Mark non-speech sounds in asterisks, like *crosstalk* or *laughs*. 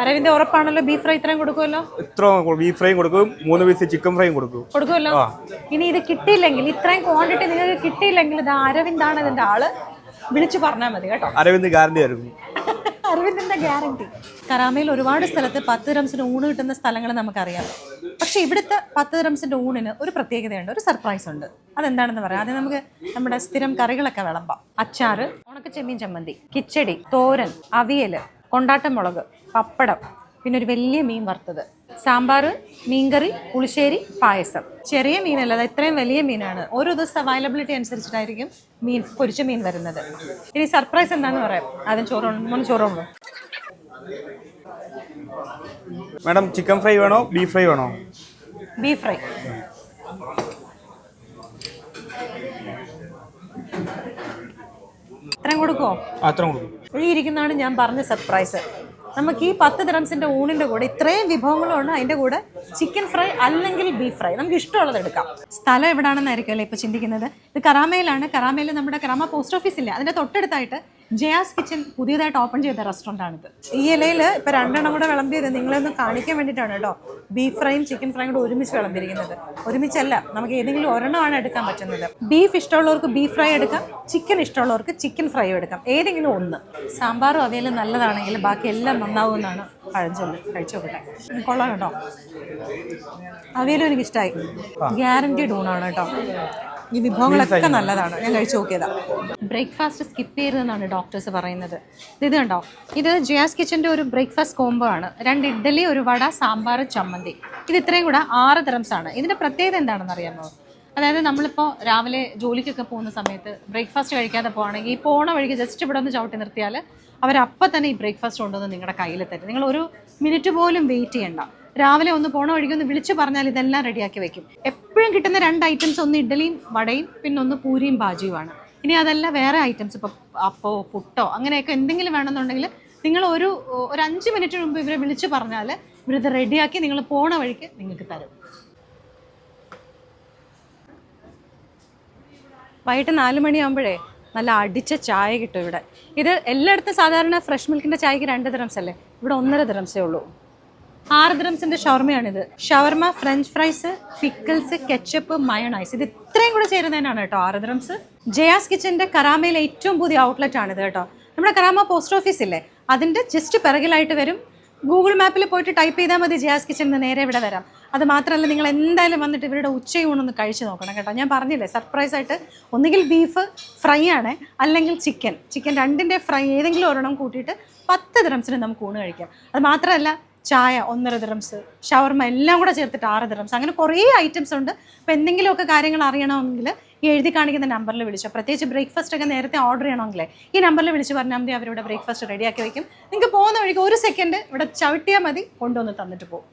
Aravind ഉറപ്പാണല്ലോ beef fry ഇത്രയും കൊടുക്കുമല്ലോ? ഇത്ര beef ഫ്രൈയും കൊടുക്കും മൂന്ന് പീസ് ചിക്കൻ ഫ്രൈയും കൊടുക്കും. കൊടുക്കുമല്ലോ? ഇനി ഇത് കിട്ടിയില്ലെങ്കിൽ ഇത്രയും ക്വാണ്ടിറ്റി നിങ്ങൾക്ക് കിട്ടിയില്ലെങ്കിൽ ഇത് അരവിന്ദാണ് ഇതിന്റെ ആൾ. വിളിച്ചു പറഞ്ഞാൽ മതി കേട്ടോ. അരവിന്ദ് ഗ്യാരണ്ടി ആയിരുന്നു *laughs* അരവിന്ദിന്റെ ഗ്യാരണ്ടി കരാമയിൽ ഒരുപാട് സ്ഥലത്ത് പത്ത് റംസിന് ഊണ് കിട്ടുന്ന സ്ഥലങ്ങൾ നമുക്കറിയാം. പക്ഷെ ഇവിടുത്തെ പത്ത് റംസിന്റെ ഊണിന് ഒരു പ്രത്യേകതയുണ്ട് ഒരു സർപ്രൈസ് ഉണ്ട്. അതെന്താണെന്ന് പറയാം. ആദ്യം നമുക്ക് നമ്മുടെ സ്ഥിരം കറികളൊക്കെ വിളമ്പാം. അച്ചാറ് ഉണക്ക ചെമ്മീൻ ചമ്മന്തി കിച്ചടി തോരൻ അവിയൽ കൊണ്ടാട്ടം മുളക് പപ്പടം പിന്നെ ഒരു വലിയ മീൻ വറുത്തത്. സാമ്പാർ മീൻകറി പുളിശ്ശേരി പായസം. ചെറിയ മീനല്ല അത് ഇത്രയും വലിയ മീനാണ്. ഓരോ ദിവസം അവൈലബിലിറ്റി അനുസരിച്ചിട്ടായിരിക്കും മീൻ പൊരിച്ച മീൻ വരുന്നത്. ഇനി സർപ്രൈസ് എന്താണെന്ന് പറയാം. ആദ്യം ചോറുണ്ട് മൂന്ന് ചോറുള്ളൂ മാഡം ചിക്കൻ ഫ്രൈ വേണോ ബീഫ് ഫ്രൈ വേണോ? ബീഫ് ഫ്രൈ ഇത്രയും കൊടുക്കുമോ കൊടുക്കും. ഈ ഇരിക്കുന്നതാണ് ഞാൻ പറഞ്ഞ സർപ്രൈസ് നമുക്ക് ഈ പത്ത് ഡ്രംസിന്റെ ഊണിന്റെ കൂടെ ഇത്രയും വിഭവങ്ങളുണ്ട് അതിന്റെ കൂടെ ചിക്കൻ ഫ്രൈ അല്ലെങ്കിൽ ബീഫ് ഫ്രൈ. നമുക്ക് ഇഷ്ടമുള്ളത് എടുക്കാം. സ്ഥലം എവിടെയാണെന്നായിരിക്കും അല്ലേ ഇപ്പൊ ചിന്തിക്കുന്നത്? ഇത് കറാമയിലാണ് കറാമയിൽ നമ്മുടെ കറാമ പോസ്റ്റ് ഓഫീസ് ഇല്ല അതിന്റെ തൊട്ടടുത്തായിട്ട് ജയാസ് കിച്ചൻ പുതിയതായിട്ട് ഓപ്പൺ ചെയ്ത റെസ്റ്റോറന്റ് ആണിത്. ഈ ഇലയിൽ ഇപ്പൊ രണ്ടെണ്ണം കൂടെ വിളമ്പിയത് നിങ്ങളെ ഒന്ന് കാണിക്കാൻ വേണ്ടിയിട്ടാണ് കേട്ടോ. ബീഫ് ഫ്രൈയും ചിക്കൻ ഫ്രൈയും കൂടെ ഒരുമിച്ച് വിളമ്പിരിക്കുന്നത് ഒരുമിച്ചല്ല നമുക്ക് ഏതെങ്കിലും ഒരെണ്ണമാണ് എടുക്കാൻ പറ്റുന്നത്. ബീഫ് ഇഷ്ടമുള്ളവർക്ക് ബീഫ് ഫ്രൈ എടുക്കാം ചിക്കൻ ഇഷ്ടമുള്ളവർക്ക് ചിക്കൻ ഫ്രൈ എടുക്കാം. ഏതെങ്കിലും ഒന്ന്. സാമ്പാറും അവിയലും നല്ലതാണെങ്കിൽ ബാക്കി എല്ലാം നന്നാവുമെന്നാണ് പഴഞ്ചൊല്ല് കഴിച്ചു നോക്കട്ടെ. കൊള്ളാം കേട്ടോ. അവയിലും എനിക്കിഷ്ടമായി ഗ്യാരണ്ടി ഡൂണാണ് ഊണാണ് കേട്ടോ. ഈ വിഭവങ്ങളൊക്കെ നല്ലതാണ്. ഞാൻ കഴിച്ചു നോക്കിയതാ. ബ്രേക്ക്ഫാസ്റ്റ് സ്കിപ്പ് ചെയ്തതെന്നാണ് ഡോക്ടേഴ്സ് പറയുന്നത്. ഇത് ഇത് കണ്ടോ? ഇത് ജിയാസ് കിച്ചന്റെ ഒരു ബ്രേക്ക്ഫാസ്റ്റ് കോംബോ ആണ്. രണ്ട് ഇഡ്ഡലി ഒരു വട സാമ്പാർ ചമ്മന്തി. ഇത് ഇത്രയും കൂടെ ആറ് തരംസ് ആണ്. ഇതിന്റെ പ്രത്യേകത എന്താണെന്ന് അറിയാമോ? അതായത് നമ്മളിപ്പോൾ രാവിലെ ജോലിക്കൊക്കെ പോകുന്ന സമയത്ത് ബ്രേക്ക്ഫാസ്റ്റ് കഴിക്കാതെ പോകുകയാണെങ്കിൽ ഈ പോണ വഴിക്ക് ജസ്റ്റ് ഇവിടെ ഒന്ന് ചവിട്ടി നിർത്തിയാൽ അവരപ്പം തന്നെ ഈ ബ്രേക്ക്ഫാസ്റ്റ് കൊണ്ടുവന്ന് നിങ്ങളുടെ കയ്യിൽ തരും. നിങ്ങൾ ഒരു മിനിറ്റ് പോലും വെയിറ്റ് ചെയ്യണ്ട. രാവിലെ ഒന്ന് പോണ വഴിക്ക് ഒന്ന് വിളിച്ചു പറഞ്ഞാൽ ഇതെല്ലാം റെഡിയാക്കി വെക്കും. എപ്പോഴും കിട്ടുന്ന രണ്ട് ഐറ്റംസ് ഒന്ന് ഇഡ്ഡലിയും വടയും പിന്നെ ഒന്ന് പൂരിയും ബാജിയുമാണ്. ഇനി അതല്ല വേറെ ഐറ്റംസ് ഇപ്പോൾ അപ്പോ പുട്ടോ അങ്ങനെയൊക്കെ എന്തെങ്കിലും വേണമെന്നുണ്ടെങ്കിൽ നിങ്ങൾ ഒരു ഒരു അഞ്ച് മിനിറ്റ് മുമ്പ് ഇവരെ വിളിച്ച് പറഞ്ഞാൽ ഇവരിത് റെഡിയാക്കി നിങ്ങൾ പോണ വഴിക്ക് നിങ്ങൾക്ക് തരും. വൈകിട്ട് നാല് മണിയാകുമ്പോഴേ നല്ല അടിച്ച ചായ കിട്ടും ഇവിടെ. ഇത് എല്ലായിടത്തും സാധാരണ ഫ്രഷ് മിൽക്കിന്റെ ചായക്ക് രണ്ട് ദിറംസ് അല്ലേ? ഇവിടെ ഒന്നര ദ്രംസേ ഉള്ളൂ. ആറ് ഷവർമയാണിത്. ഷവർമ French fries pickles ketchup mayonnaise ഇത് ഇത്രയും കൂടെ ചേരുന്നതിനാണ് കേട്ടോ ആറ് ജയാസ് കിച്ചന്റെ കറാമയിലെ ഏറ്റവും പുതിയ ഔട്ട്ലെറ്റ് ആണിത് കേട്ടോ. നമ്മുടെ കറാമ പോസ്റ്റ് ഓഫീസ് ഇല്ലേ? അതിന്റെ ജസ്റ്റ് പിറകിലായിട്ട് വരും. ഗൂഗിൾ മാപ്പിൽ പോയിട്ട് ടൈപ്പ് ചെയ്താൽ മതി ജയാസ് കിച്ചൻ എന്ന് നേരെ ഇവിടെ വരാം. അത് മാത്രമല്ല നിങ്ങൾ എന്തായാലും വന്നിട്ട് ഇവരുടെ ഉച്ചയൂണൊന്ന് കഴിച്ചു നോക്കണം കേട്ടോ. ഞാൻ പറഞ്ഞില്ലേ സർപ്രൈസ് ആയിട്ട് ഒന്നുകിൽ ബീഫ് ഫ്രൈ ആണ് അല്ലെങ്കിൽ ചിക്കൻ ചിക്കൻ രണ്ടിന്റെ ഫ്രൈ ഏതെങ്കിലും ഒരെണ്ണം കൂട്ടിയിട്ട് പത്ത് ദ്രംസിന് നമുക്ക് ഊണ് കഴിക്കാം. അത് മാത്രമല്ല ചായ ഒന്നര ദിറംസ് ഷവർമ എല്ലാം കൂടെ ചേർത്തിട്ട് ആറ് ദിറംസ് അങ്ങനെ കുറേ ഐറ്റംസ് ഉണ്ട്. അപ്പോൾ എന്തെങ്കിലുമൊക്കെ കാര്യങ്ങൾ അറിയണമെങ്കിൽ ഈ എഴുതി കാണിക്കുന്ന നമ്പറിൽ വിളിച്ചോ. പ്രത്യേകിച്ച് ബ്രേക്ക്ഫാസ്റ്റ് ഒക്കെ നേരത്തെ ഓർഡർ ചെയ്യണമെങ്കിൽ ഈ നമ്പറിൽ വിളിച്ച് പറഞ്ഞാൽ മതി അവരിവിടെ ബ്രേക്ക്ഫാസ്റ്റ് റെഡിയാക്കി വയ്ക്കും നിങ്ങൾക്ക് പോകുന്ന വഴിക്ക് ഒരു സെക്കൻഡ് ഇവിടെ ചവിട്ടിയാൽ മതി കൊണ്ടുവന്ന് തന്നിട്ട് പോകും.